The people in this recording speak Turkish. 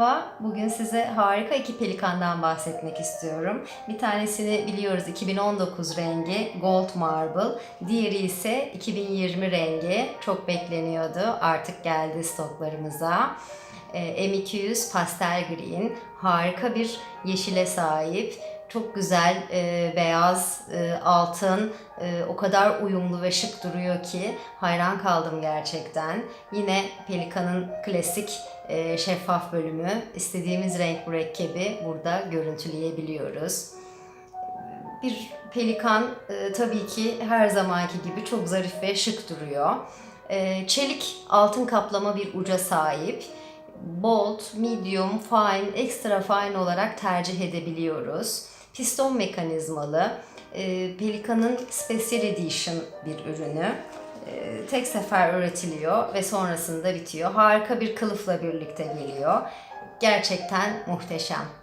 Merhaba, bugün size harika iki pelikandan bahsetmek istiyorum. Bir tanesini biliyoruz 2019 rengi Gold Marble, diğeri ise 2020 rengi çok bekleniyordu artık geldi stoklarımıza. Ee, M200 Pastel Green harika bir yeşile sahip. Çok güzel e, beyaz, e, altın, e, o kadar uyumlu ve şık duruyor ki hayran kaldım gerçekten. Yine Pelikan'ın klasik e, şeffaf bölümü. istediğimiz renk mürekkebi burada görüntüleyebiliyoruz. Bir pelikan e, tabii ki her zamanki gibi çok zarif ve şık duruyor. E, çelik altın kaplama bir uca sahip. Bold, medium, fine, extra fine olarak tercih edebiliyoruz. Piston mekanizmalı. E, Pelikan'ın Special Edition bir ürünü. E, tek sefer üretiliyor ve sonrasında bitiyor. Harika bir kılıfla birlikte geliyor. Gerçekten muhteşem.